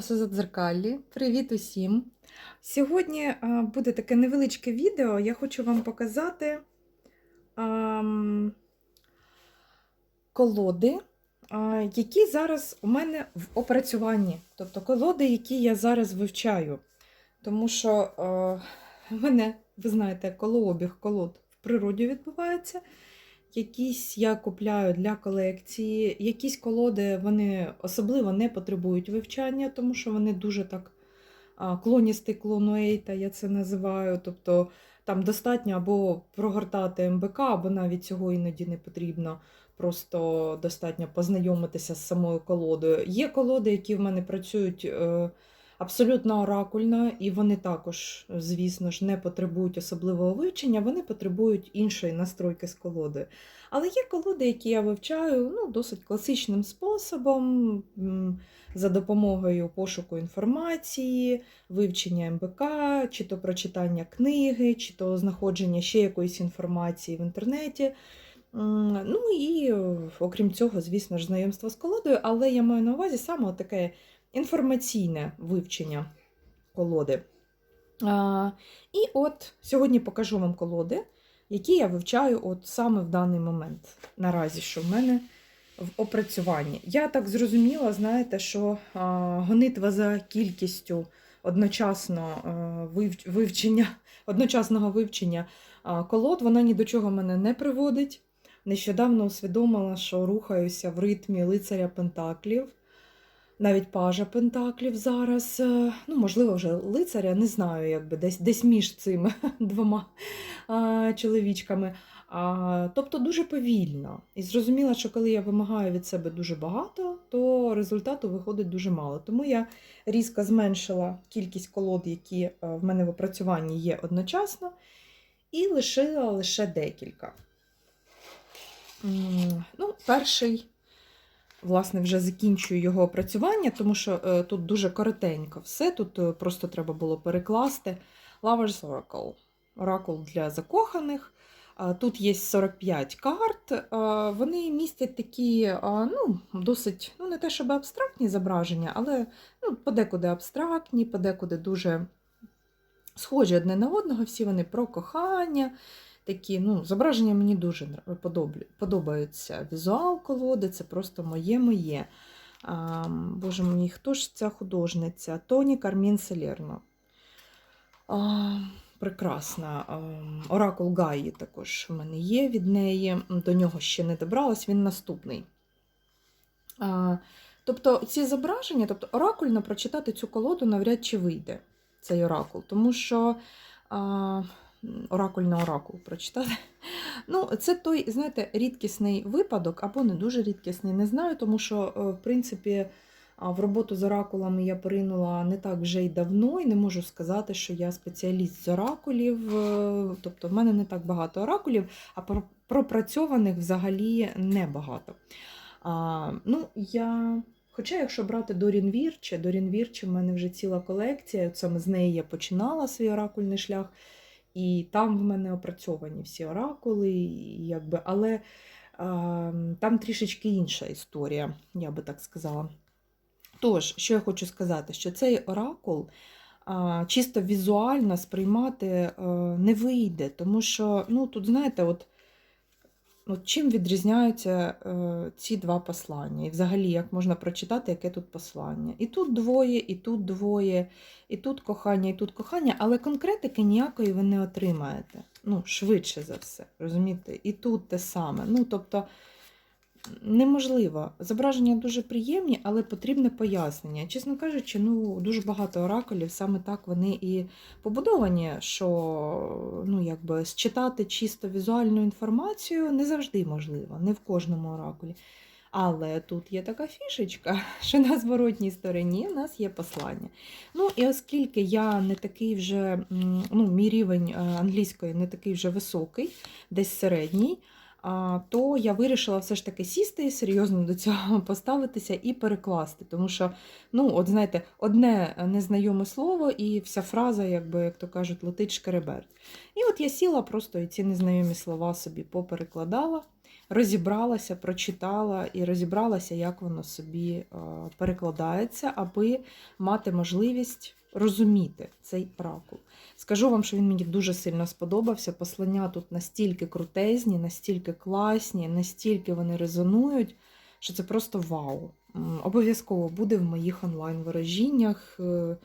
задзеркаллі. Привіт усім! Сьогодні буде таке невеличке відео. Я хочу вам показати колоди, які зараз у мене в опрацюванні. Тобто колоди, які я зараз вивчаю. Тому що в мене, ви знаєте, колообіг колод в природі відбувається. Якісь я купляю для колекції, якісь колоди вони особливо не потребують вивчання, тому що вони дуже так клоністи клону Ейта, я це називаю. Тобто там достатньо або прогортати МБК, або навіть цього іноді не потрібно. Просто достатньо познайомитися з самою колодою. Є колоди, які в мене працюють е, абсолютно оракульно, і вони також, звісно ж, не потребують особливого вивчення, вони потребують іншої настройки з колодою. Але є колоди, які я вивчаю ну, досить класичним способом, за допомогою пошуку інформації, вивчення МБК, чи то прочитання книги, чи то знаходження ще якоїсь інформації в інтернеті. Ну і е, окрім цього, звісно ж, знайомство з колодою, але я маю на увазі саме таке інформаційне вивчення колоди. А, І от сьогодні покажу вам колоди, які я вивчаю от саме в даний момент. Наразі, що в мене в опрацюванні. Я так зрозуміла, знаєте, що а, гонитва за кількістю одночасно а, вив- вивчення, одночасного вивчення а, колод, вона ні до чого мене не приводить. Нещодавно усвідомила, що рухаюся в ритмі лицаря Пентаклів навіть пажа Пентаклів зараз. е, Ну, можливо, вже лицаря, не знаю, якби десь, десь між цими двома а, чоловічками. А, тобто дуже повільно. І зрозуміла, що коли я вимагаю від себе дуже багато, то результату виходить дуже мало. Тому я різко зменшила кількість колод, які е, в мене в опрацюванні є одночасно, і лишила лише декілька. Ну, перший власне, вже закінчую його опрацювання, тому що е, тут дуже коротенько все. Тут е, просто треба було перекласти. Lover's Oracle. Оракул для закоханих. Тут є 45 карт. А, Вони містять такі, ну, досить, ну, не те, щоб абстрактні зображення, але ну, подекуди абстрактні, подекуди дуже схожі одне на одного. Всі вони про кохання. Такі, ну, зображення мені дуже подобаються. Візуал колоди це просто моє-моє. Боже мій, хто ж ця художниця? Тоні Кармін Селерно. Прекрасна. Оракул Гаї також в мене є від неї. До нього ще не добралась, він наступний. Тобто ці зображення, тобто оракульно прочитати цю колоду навряд чи вийде цей оракул, тому що. А, оракульно оракул прочитати. Ну, це той, знаєте, рідкісний випадок, або не дуже рідкісний, не знаю, тому що, е, в принципі, в роботу з оракулами я поринула не так вже й давно, і не можу сказати, що я спеціаліст з оракулів. е, Тобто, в мене не так багато оракулів, а пропрацьованих взагалі небагато. А, ну, я... Хоча, якщо брати Дорін Вірче, Дорін Вірче в мене вже ціла колекція, саме з неї я починала свій оракульний шлях. І там в мене опрацьовані всі оракули, якби, але е, там трішечки інша історія, я би так сказала. Тож, що я хочу сказати, що цей оракул чисто візуально сприймати е, не вийде, тому що, ну, тут, знаєте, от, от чим відрізняються е, ці два послання? І взагалі, як можна прочитати, яке тут послання? І тут двоє, і тут двоє, і тут кохання, і тут кохання, але конкретики ніякої ви не отримаєте. Ну, швидше за все, розумієте? І тут те саме. Ну, тобто, неможливо. Зображення дуже приємні, але потрібне пояснення. Чесно кажучи, ну, дуже багато оракулів, саме так вони і побудовані, що ну, якби, считати чисто візуальну інформацію не завжди можливо, не в кожному оракулі. Але тут є така фішечка, що на зворотній стороні в нас є послання. Ну і оскільки я не такий вже, ну, мій рівень е, англійської не такий вже високий, десь середній, то я вирішила все ж таки сісти серйозно до цього поставитися і перекласти. Тому що, ну, от знаєте, одне незнайоме слово, і вся фраза, якби, як то кажуть, летить шкереберть. І от я сіла просто і ці незнайомі слова собі поперекладала. розібралася, прочитала і розібралася, як воно собі е, перекладається, аби мати можливість розуміти цей оракул. Скажу вам, що він мені дуже сильно сподобався. Послання тут настільки крутезні, настільки класні, настільки вони резонують, що це просто вау. Обов'язково буде в моїх онлайн-ворожіннях е,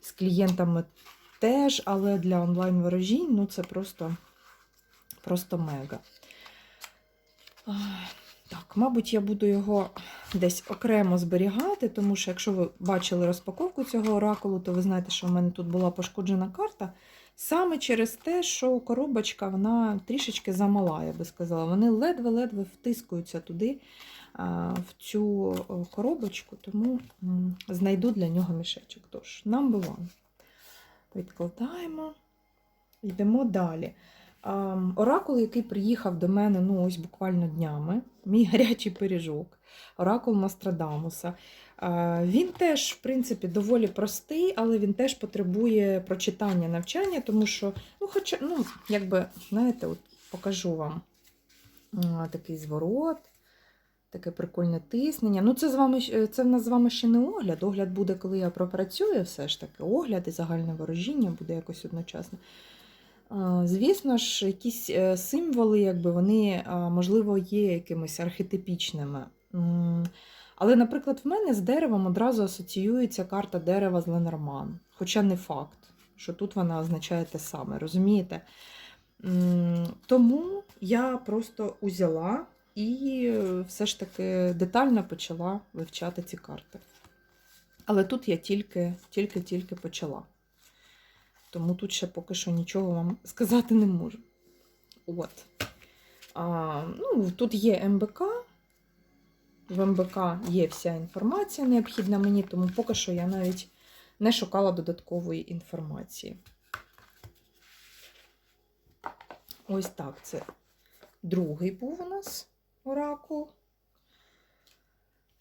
з клієнтами теж, але для онлайн-ворожінь ну, це просто, просто мега. Так, мабуть, я буду його десь окремо зберігати, тому що якщо ви бачили розпаковку цього оракулу, то ви знаєте, що в мене тут була пошкоджена карта. Саме через те, що коробочка вона трішечки замала, я би сказала. Вони ледве-ледве втискуються туди, в цю коробочку, тому знайду для нього мішечок. Тож, number one. Відкладаємо. Йдемо далі. Оракул, який приїхав до мене ну, ось буквально днями, мій гарячий пиріжок, оракул Нострадамуса. Він теж, в принципі, доволі простий, але він теж потребує прочитання навчання, тому що, ну, хоча, ну, якби, знаєте, от покажу вам такий зворот, таке прикольне тиснення. Ну, це, з вами, це в нас з вами ще не огляд. Огляд буде, коли я пропрацюю все ж таки. Огляд і загальне ворожіння буде якось одночасно. Звісно ж, якісь е, символи, якби вони, можливо, є якимись архетипічними. Але, наприклад, в мене з деревом одразу асоціюється карта дерева з Ленорман. Хоча не факт, що тут вона означає те саме, розумієте? Тому я просто узяла і е, все ж таки детально почала вивчати ці карти. Але тут я тільки, тільки, тільки почала. Тому тут ще поки що нічого вам сказати не можу. От. А, ну, тут є МБК. В МБК є вся інформація необхідна мені, тому поки що я навіть не шукала додаткової інформації. Ось так, це другий був у нас оракул.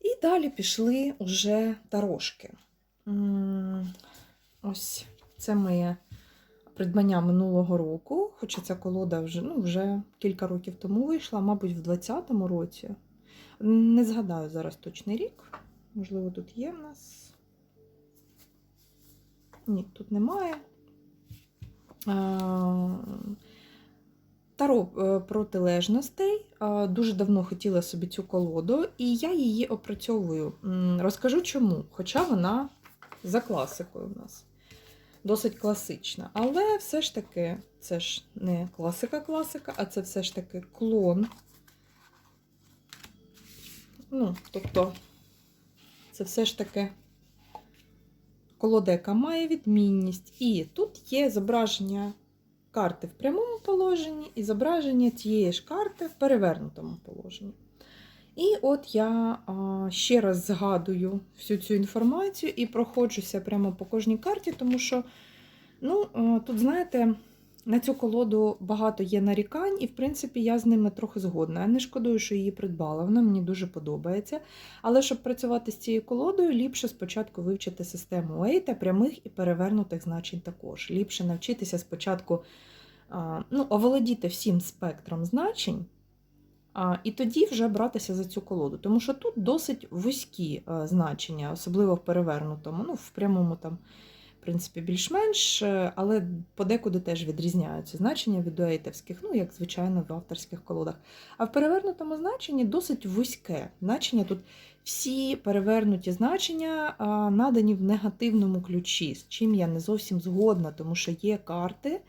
І далі пішли уже тарошки. Ось це моє придбання минулого року, хоча ця колода вже, ну, вже кілька років тому вийшла, мабуть, в 2020 році. Не згадаю зараз точний рік. Можливо, тут є в нас. Ні, тут немає. Таро е, протилежностей. Дуже давно хотіла собі цю колоду, і я її опрацьовую. Розкажу чому. Хоча вона за класикою в нас. Досить класична. Але все ж таки, це ж не класика-класика, а це все ж таки клон. Ну, тобто, це все ж таки колода, яка має відмінність. І тут є зображення карти в прямому положенні і зображення тієї ж карти в перевернутому положенні. І от я ще раз згадую всю цю інформацію і проходжуся прямо по кожній карті, тому що, ну, тут, знаєте, на цю колоду багато є нарікань, і, в принципі, я з ними трохи згодна. Я не шкодую, що її придбала, вона мені дуже подобається. Але щоб працювати з цією колодою, ліпше спочатку вивчити систему Ейта, прямих і перевернутих значень також. Ліпше навчитися спочатку ну, оволодіти всім спектром значень. І тоді вже братися за цю колоду. Тому що тут досить вузькі е, значення, особливо в перевернутому, ну, в прямому там, в принципі, більш-менш, е, але подекуди теж відрізняються значення від дуейтовських, ну, як звичайно, в авторських колодах. А в перевернутому значенні досить вузьке значення. Тут всі перевернуті значення надані в негативному ключі, з чим я не зовсім згодна, тому що є карти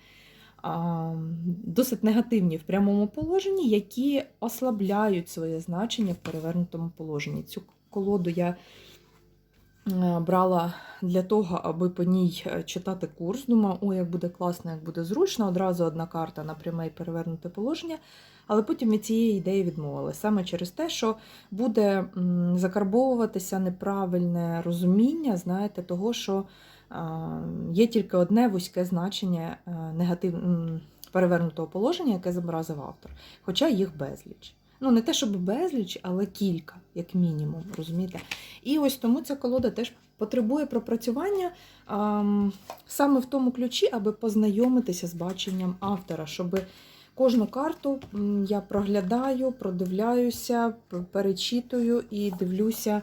досить негативні в прямому положенні, які ослабляють своє значення в перевернутому положенні. Цю колоду я е, брала для того, аби по ній е, читати курс. Думаю, ой, як буде класно, як буде зручно. Одразу одна карта на пряме і перевернуте положення. Але потім від цієї ідеї відмовилася саме через те, що буде закарбовуватися неправильне розуміння, знаєте, того, що є тільки одне вузьке значення е, негатив... перевернутого положення, яке зобразив автор. Хоча їх безліч. Ну, не те, щоб безліч, але кілька, як мінімум, розумієте? І ось тому ця колода теж потребує пропрацювання ам, саме в тому ключі, аби познайомитися з баченням автора, щоб Кожну карту я проглядаю, продивляюся, перечитую і дивлюся,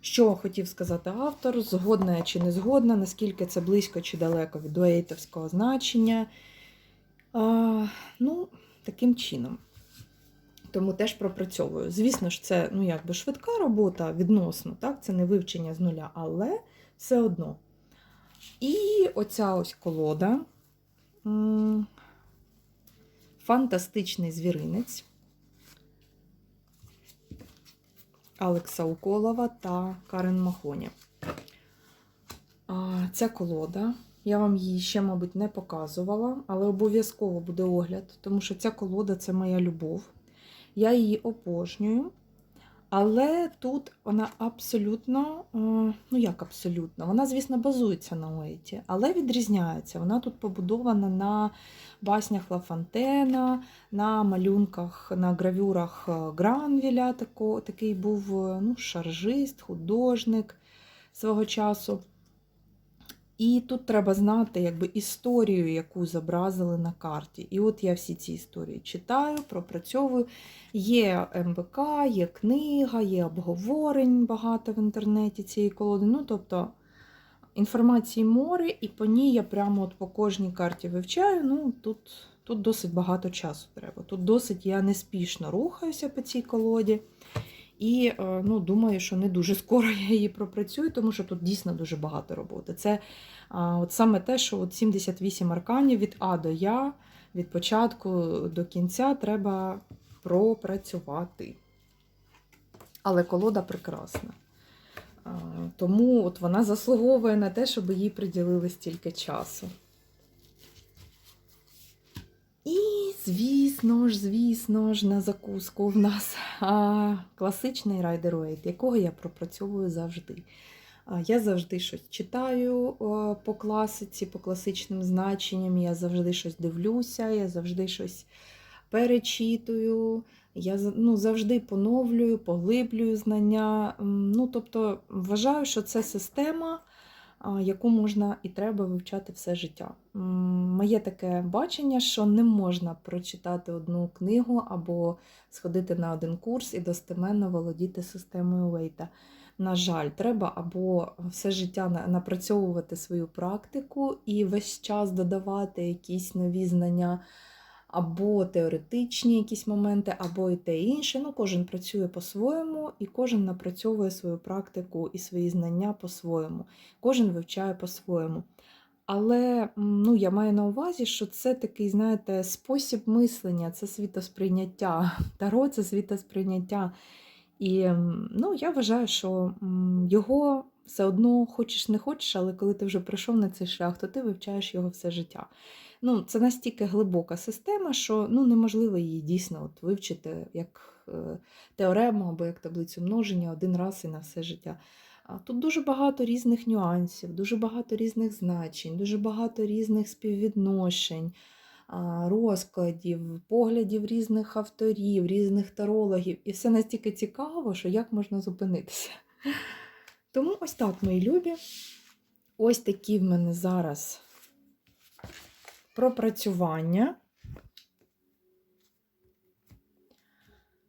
що хотів сказати автор, згодна чи не згодна, наскільки це близько чи далеко від дуейтовського значення. А, ну, таким чином. Тому теж пропрацьовую. Звісно ж, це ну, якби швидка робота відносно, так? це не вивчення з нуля, але все одно. І оця ось колода. Фантастичний звіринець Алекса Уколова та Карен Махоні. Ця колода. Я вам її ще, мабуть, не показувала, але обов'язково буде огляд, тому що ця колода це моя любов. Я її обожнюю. Але тут вона абсолютно, е, ну як абсолютно, вона, звісно, базується на Уейті, але відрізняється. Вона тут побудована на баснях Лафантена, на малюнках, на гравюрах е, Гранвіля. Такий був е, ну, шаржист, художник свого часу. І тут треба знати якби, історію, яку зобразили на карті. І от я всі ці історії читаю, пропрацьовую. Є МБК, є книга, є обговорень багато в інтернеті цієї колоди. Ну, тобто інформації море, і по ній я прямо от по кожній карті вивчаю. Ну, тут, тут досить багато часу треба. Тут досить я неспішно рухаюся по цій колоді. І е, ну, думаю, що не дуже скоро я її пропрацюю, тому що тут дійсно дуже багато роботи. Це от саме те, що от 78 арканів від А до Я, від початку до кінця треба пропрацювати. Але колода прекрасна. Тому от вона заслуговує на те, щоб їй приділили стільки часу. І, звісно ж, звісно ж, на закуску в нас а, класичний Waite, якого я пропрацьовую завжди. А, Я завжди щось читаю а, по класиці, по класичним значенням, я завжди щось дивлюся, я завжди щось перечитую, я ну, завжди поновлюю, поглиблюю знання. Ну, тобто, вважаю, що це система, яку можна і треба вивчати все життя. Моє таке бачення, що не можна прочитати одну книгу або сходити на один курс і достеменно володіти системою Уейта. На жаль, треба або все життя на- напрацьовувати свою практику і весь час додавати якісь нові знання, або теоретичні якісь моменти, або і те і інше. Ну, кожен працює по-своєму, і кожен напрацьовує свою практику і свої знання по-своєму. Кожен вивчає по-своєму. Але ну, я маю на увазі, що це такий, знаєте, спосіб мислення, це світосприйняття. Таро це світосприйняття. І ну, я вважаю, що його все одно хочеш не хочеш, але коли ти вже прийшов на цей шлях, то ти вивчаєш його все життя. Ну, це настільки глибока система, що ну, неможливо її дійсно от, вивчити як е, теорему або як таблицю множення один раз і на все життя. Тут дуже багато різних нюансів, дуже багато різних значень, дуже багато різних співвідношень, розкладів, поглядів різних авторів, різних тарологів. І все настільки цікаво, що як можна зупинитися. Тому ось так, мої любі. Ось такі в мене зараз пропрацювання,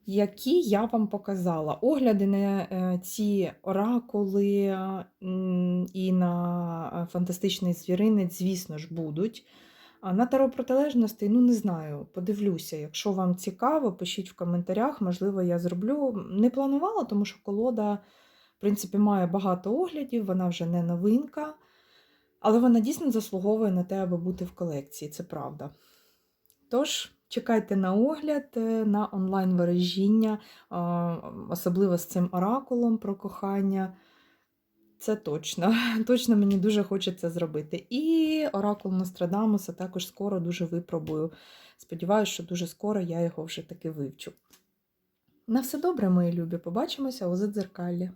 які я вам показала. Огляди на е, ці оракули і на е, фантастичний звіринець, звісно ж, будуть. А на таро протилежностей, ну не знаю, подивлюся. Якщо вам цікаво, пишіть в коментарях, можливо, я зроблю. Не планувала, тому що колода, в принципі, має багато оглядів, вона вже не новинка. Але вона дійсно заслуговує на те, аби бути в колекції, це правда. Тож, чекайте на огляд, е, на онлайн-ворожіння, особливо з цим оракулом про кохання. Це точно. Точно мені дуже хочеться зробити. І оракул Нострадамуса також скоро дуже випробую. Сподіваюся, що дуже скоро я його вже таки вивчу. На все добре, мої любі. Побачимося у задзеркалі.